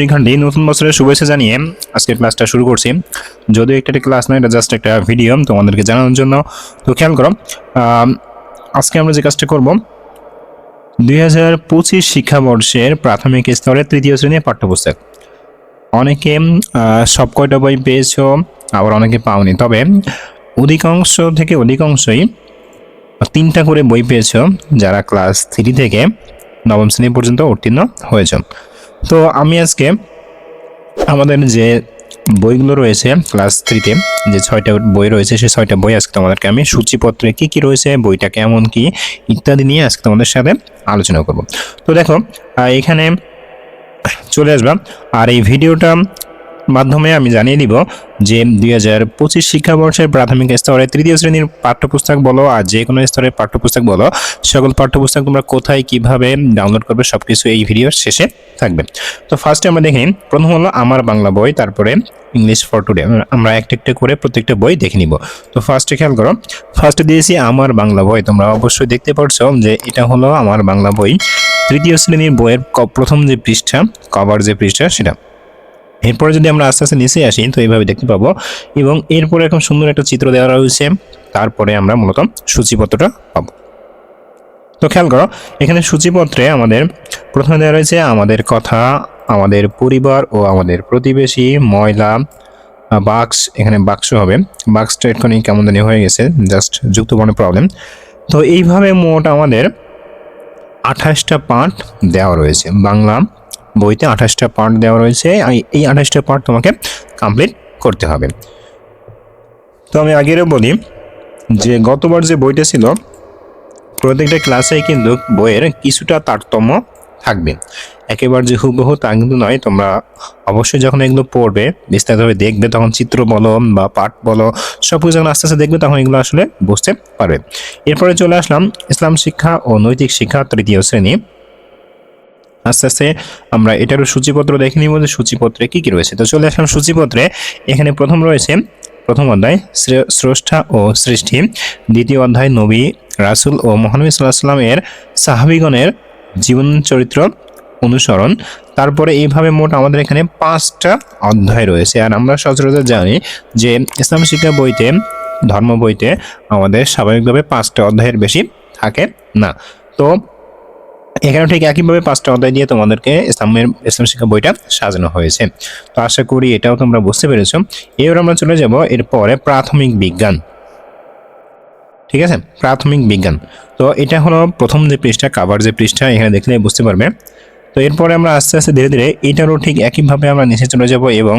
শিক্ষার্থী নতুন বছরের শুভেচ্ছা জানিয়ে আজকের ক্লাসটা শুরু করছি। যদিও একটা ক্লাস নয়, এটা জাস্ট একটা ভিডিও তোমাদেরকে জানানোর জন্য। তো খেয়াল করো আজকে আমরা যে কাজটা করব, দুই হাজার পঁচিশ শিক্ষাবর্ষের প্রাথমিক স্তরের তৃতীয় শ্রেণির পাঠ্যপুস্তক। অনেকে সব কয়টা বই পেয়েছ, আবার অনেকে পাওনি। তবে অধিকাংশ থেকে অধিকাংশই তিনটা করে বই পেয়েছ, যারা ক্লাস থ্রি থেকে নবম শ্রেণি পর্যন্ত উত্তীর্ণ হয়েছে। তো আমি আজকে আমাদের যে বইগুলো রয়েছে ক্লাস থ্রিতে, যে ছয়টা বই রয়েছে সেই ছয়টা বই আজকে তোমাদেরকে আমি সূচিপত্রে কী কী রয়েছে, বইটা কেমন কি ইত্যাদি নিয়ে আজকে তোমাদের সাথে আলোচনা করব। তো দেখো এখানে চলে আসলাম আর এই ভিডিওটা মাধ্যমে আমি জানিয়ে দিব যে দুই হাজার পঁচিশ শিক্ষাবর্ষের প্রাথমিক স্তরে তৃতীয় শ্রেণির পাঠ্যপুস্তক বলো আর যে কোনো স্তরের পাঠ্যপুস্তক বলো, সকল পাঠ্যপুস্তক তোমরা কোথায় কীভাবে ডাউনলোড করবে সব কিছু এই ভিডিওর শেষে থাকবে। তো ফার্স্টে আমরা দেখি প্রথম হলো আমার বাংলা বই, তারপরে ইংলিশ ফর টুডে আমরা একটা একটা করে প্রত্যেকটা বই দেখে নিব। তো ফার্স্টে খেয়াল করো ফার্স্টে দিয়েছি আমার বাংলা বই। তোমরা অবশ্যই দেখতে পারছ যে এটা হলো আমার বাংলা বই। তৃতীয় শ্রেণির বইয়ের প্রথম যে পৃষ্ঠা কভার যে পৃষ্ঠা সেটা। এরপরে যদি আমরা আস্তে আস্তে নিচে আসি, তো এইভাবে দেখতে পাবো। এবং এরপরে এখন সুন্দর একটা চিত্র দেওয়া রয়েছে। তারপরে আমরা মূলত সূচিপত্রটা পাবো। তো খেয়াল করো, এখানে সূচিপত্রে আমাদের প্রথমে দেওয়া রয়েছে আমাদের কথা, আমাদের পরিবার ও আমাদের প্রতিবেশী, ময়লা বাক্স, এখানে বাক্স হবে। বাক্সটা এখানে কেমন হয়ে গেছে, জাস্ট যুক্তবর্ণের প্রবলেম তো এইভাবে মোট আমাদের আঠাশটা পার্ট দেওয়া রয়েছে বাংলা বইতে আঠাশটা পার্ট দেওয়া রয়েছে। এই আঠাশটা পার্ট তোমাকে কমপ্লিট করতে হবে। তো আমি আগেরও বলি যে, গতবার যে বইটা ছিল, প্রত্যেকটা ক্লাসে কিন্তু বইয়ের কিছুটা তারতম্য থাকবে। একেবারে যে হুবহু তা কিন্তু নয়, তোমরা অবশ্যই যখন এগুলো পড়বে, বিস্তারিতভাবে দেখবে, তখন চিত্র বলো বা পাঠ বলো, সব কিছু যখন আস্তে আস্তে দেখবে, তখন এগুলো আসলে বুঝতে পারবে। এরপরে চলে আসলাম ইসলাম শিক্ষা ও নৈতিক শিক্ষা তৃতীয় শ্রেণি। আস্তে আস্তে আমরা এটারও সূচিপত্র দেখে নিব যে সূচিপত্রে কী কী রয়েছে। তো চলে আসলাম সূচিপত্রে। এখানে প্রথম রয়েছে প্রথম অধ্যায় স্রষ্টা ও সৃষ্টি। দ্বিতীয় অধ্যায় নবী, রাসুল ও মহানবী সাল্লাহ সাল্লাম এর সাহাবিগণের জীবন চরিত্র অনুসরণ। তারপরে এইভাবে মোট আমাদের এখানে পাঁচটা অধ্যায় রয়েছে। আর আমরা সচরাচর জানি যে ইসলাম শিক্ষা বইতে, ধর্ম বইতে আমাদের স্বাভাবিকভাবে পাঁচটা অধ্যায়ের বেশি থাকে না। তো এখানে ঠিক একইভাবে পাঁচটা অধ্যায় দিয়ে তোমাদেরকে ইসলামের, ইসলাম শিক্ষা বইটা সাজানো হয়েছে। তো আশা করি এটাও তোমরা বুঝতে পেরেছ। এবার আমরা চলে যাব এরপরে প্রাথমিক বিজ্ঞান। ঠিক আছে? প্রাথমিক বিজ্ঞান। তো এটা হলো প্রথম যে পৃষ্ঠা কাভার যে পৃষ্ঠা, এখানে দেখলে বুঝতে পারবে। তো এরপরে আমরা আস্তে আস্তে ধীরে ধীরে এটারও ঠিক একইভাবে আমরা নিচে চলে যাব এবং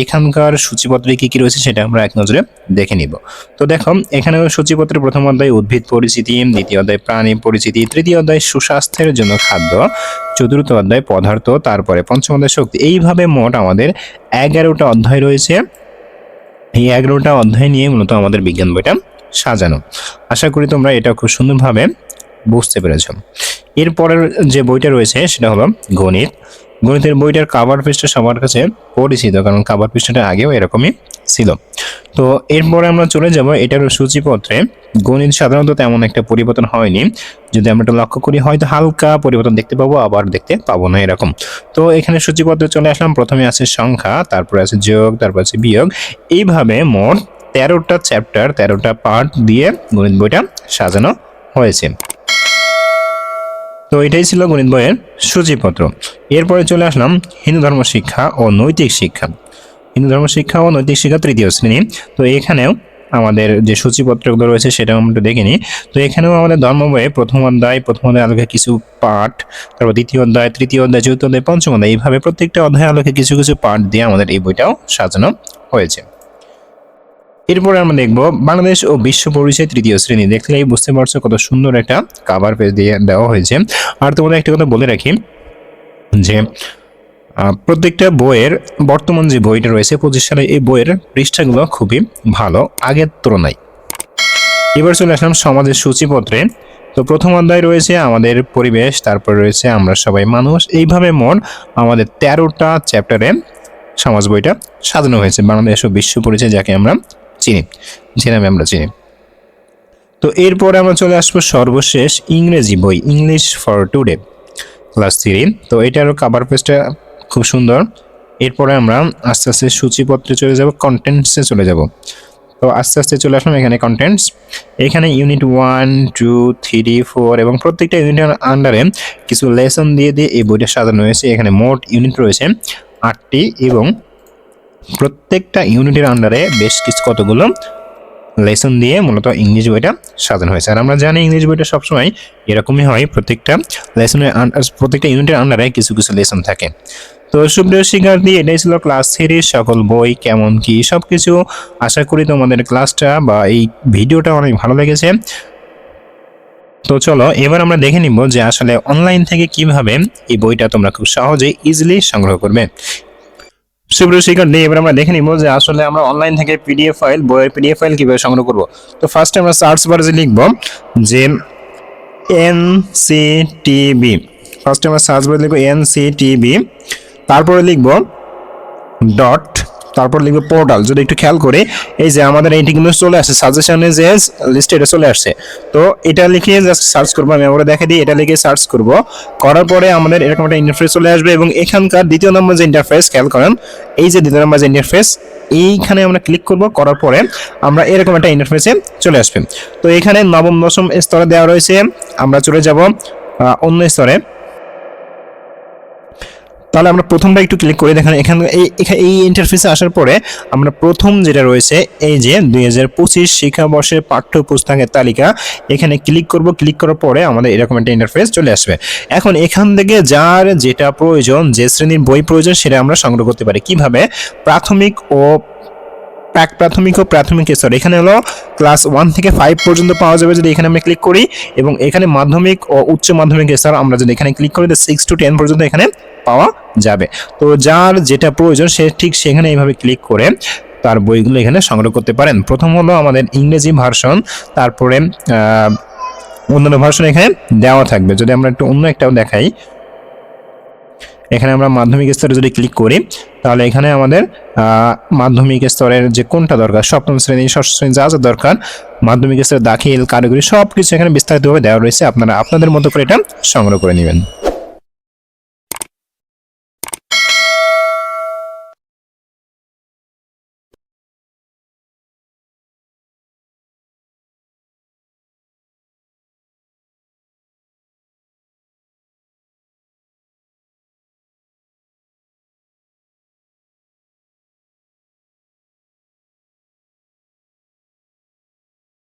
এখানকার সূচিপত্রে কী কী রয়েছে সেটা আমরা এক নজরে দেখে নিব। তো দেখো এখানে সূচিপত্রের প্রথম অধ্যায় উদ্ভিদ পরিচিতি, দ্বিতীয় অধ্যায় প্রাণী পরিচিতি, তৃতীয় অধ্যায় সুস্বাস্থ্যের জন্য খাদ্য, চতুর্থ অধ্যায় পদার্থ, তারপরে পঞ্চম অধ্যায় শক্তি। এইভাবে মোট আমাদের এগারোটা অধ্যায় রয়েছে। এই এগারোটা অধ্যায় নিয়ে মূলত আমাদের বিজ্ঞান বইটা সাজানো। আশা করি তোমরা এটা খুব সুন্দরভাবে বুঝতে পেরেছ এরপরের যে বইটা রয়েছে সেটা হলো গণিত। গণিতের বইটার কাভার পৃষ্ঠা সবার কাছে পরিচিত, কারণ কাভার পৃষ্ঠাটা আগেও এরকমই ছিল। তো এরপরে আমরা চলে যাব এটার সূচিপত্রে। গণিত সাধারণত তেমন একটা পরিবর্তন হয়নি। যদি আমরা এটা লক্ষ্য করি, হয়তো হালকা পরিবর্তন দেখতে পাবো, আবার দেখতে পাবো না এরকম। তো এখানে সূচিপত্রে চলে আসলাম। প্রথমে আছে সংখ্যা, তারপরে আছে যোগ, তারপর আছে বিয়োগ। এইভাবে মোট তেরোটা চ্যাপ্টার তেরোটা পার্ট দিয়ে গণিত বইটা সাজানো হয়েছে। তো এটাই ছিল গণিত বইয়ের সূচিপত্র। এরপরে চলে আসলাম হিন্দু ধর্ম শিক্ষা ও নৈতিক শিক্ষা। হিন্দু ধর্ম শিক্ষা ও নৈতিক শিক্ষা তৃতীয় শ্রেণি। তো এখানেও আমাদের যে সূচিপত্রগুলো রয়েছে সেটাও আমরা একটু দেখে নিই। তো এখানেও আমাদের ধর্ম বইয়ে প্রথম অধ্যায় প্রথম অধ্যায় আলোকে কিছু পাঠ, তারপর দ্বিতীয় অধ্যায়, তৃতীয় অধ্যায়, চতুর্থ অধ্যায়, পঞ্চম অধ্যায়, এইভাবে প্রত্যেকটা অধ্যায় আলোকে কিছু কিছু পাঠ দিয়ে আমাদের এই বইটাও সাজানো হয়েছে। এরপরে আমরা দেখব বাংলাদেশ ও বিশ্ব পরিচয় তৃতীয় শ্রেণি। দেখলেই বুঝতে পারছ কত সুন্দর একটা কাভার পেজ দিয়ে দেওয়া হয়েছে। আর তোমাদের একটা কথা বলে রাখি, যে প্রত্যেকটা বইয়ের বর্তমান যে বইটা রয়েছে, পঁচিশ সালে এই বইয়ের পৃষ্ঠাগুলো খুবই ভালো, আগের তুলনায়। এবার চলে আসলাম সমাজের সূচিপত্রে। তো প্রথম অধ্যায় রয়েছে আমাদের পরিবেশ, তারপর রয়েছে আমরা সবাই মানুষ। এইভাবে মোট আমাদের তেরোটা চ্যাপ্টারে সমাজ বইটা সাজানো হয়েছে, বাংলাদেশ ও বিশ্ব পরিচয়, যাকে আমরা চিনি। যে আমরা চিনি। তো এরপরে আমরা চলে আসব সর্বশেষ ইংরেজি বই English for today class three তো এটারও কাভার পেজটা খুব সুন্দর। এরপরে আমরা আস্তে আস্তে সূচিপত্রে চলে যাব কন্টেন্টসে চলে যাব। তো আস্তে আস্তে চলে আসলাম এখানে কন্টেন্টস এখানে unit one two three four এবং প্রত্যেকটা ইউনিটের আন্ডারে কিছু লেসন দিয়ে দিয়ে এই বইটা সাজানো হয়েছে। এখানে মোট ইউনিট রয়েছে আটটি এবং প্রত্যেকটা ইউনিটের আন্ডারে বেশ কিছু কতগুলো লেসন দিয়ে মূলত ইংলিশ বইটা সাজানো হয়েছে। আর আমরা জানি ইংলিশ বইটা সবসময় এরকমই হয়, প্রত্যেকটা লেসনের প্রত্যেকটা ইউনিটের আন্ডারে কিছু কিছু লেসন থাকে। তো সুপ্রিয় শিক্ষার্থী, এটাই ছিল ক্লাস থ্রির সকল বই কেমন, কি সব কিছু আশা করি তোমাদের ক্লাসটা বা এই ভিডিওটা অনেক ভালো লেগেছে। তো চলো, এবার আমরা দেখে নিব যে আসলে অনলাইন থেকে কীভাবে এই বইটা তোমরা খুব সহজে ইজিলি সংগ্রহ করবে। সুপ্রিয় নিয়ে এবার আমরা দেখে নিব যে আসলে আমরা অনলাইন থেকে পিডিএফ ফাইল বইয়ের পিডিএফ ফাইল কীভাবে সংগ্রহ করব। তো ফার্স্টে আমরা সার্চ বারে যে লিখব যে এন সি টিবি ফার্স্টে আমরা সার্চ বারে লিখব এন সি টিবি তারপরে লিখব ডট তারপর লিখব পোর্টাল যদি একটু খেয়াল করে, এই যে আমাদের এইটি কিন্তু চলে আসছে সাজেশনে যে লিস্টে এটা চলে আসছে। তো এটা লিখে জাস্ট সার্চ করব, আমি আমরা দেখে দিই, এটা লিখে সার্চ করব। করার পরে আমাদের এরকম একটা ইন্টারফেস চলে আসবে এবং এখানকার দ্বিতীয় নম্বর যে ইন্টারফেস খেয়াল করেন, এই যে দ্বিতীয় নম্বর যে ইন্টারফেস এইখানে আমরা ক্লিক করব, করার পরে আমরা এরকম একটা ইন্টারফেসে চলে আসবে। তো এখানে নবম, দশম স্তরে দেওয়া রয়েছে, আমরা চলে যাব অন্য স্তরে। তাহলে আমরা প্রথমটা একটু ক্লিক করে। দেখেন এখানে এই ইন্টারফেসে আসার পরে আমরা প্রথম যেটা রয়েছে, এই যে দুই হাজার পঁচিশ শিক্ষাবর্ষের পাঠ্যপুস্তকের তালিকা, এখানে ক্লিক করব। ক্লিক করার পরে আমাদের এরকম একটা ইন্টারফেস চলে আসবে। এখন এখান থেকে যার যেটা প্রয়োজন, যে শ্রেণির বই প্রয়োজন, সেটা আমরা সংগ্রহ করতে পারি। কীভাবে? প্রাথমিক ও প্রাক প্রাথমিক ও প্রাথমিক স্তর এখানে হলো ক্লাস ওয়ান থেকে ফাইভ পর্যন্ত পাওয়া যাবে যদি এখানে আমরা ক্লিক করি এবং এখানে মাধ্যমিক ও উচ্চ মাধ্যমিক স্তর আমরা যদি এখানে ক্লিক করি সিক্স টু টেন পর্যন্ত এখানে পাওয়া যাবে। তো যার যেটা প্রয়োজন, সে ঠিক সেখানে এইভাবে ক্লিক করে তার বইগুলো এখানে সংগ্রহ করতে পারেন। প্রথম হলো আমাদের ইংরেজি ভার্সন তারপরে অন্যান্য ভার্সন এখানে দেওয়া থাকবে। যদি আমরা একটু অন্য একটাও দেখাই এখানে আমরা মাধ্যমিক স্তরে যদি ক্লিক করি, তাহলে এখানে আমাদের মাধ্যমিক স্তরের যে কোনটা দরকার, সপ্তম শ্রেণি, ষষ্ঠ শ্রেণি যা যা দরকার, মাধ্যমিক স্তরে দাখিল, কারিগরি সব কিছু এখানে বিস্তারিতভাবে দেওয়া রয়েছে। আপনারা আপনাদের মতো করে এটা সংগ্রহ করে নেবেন।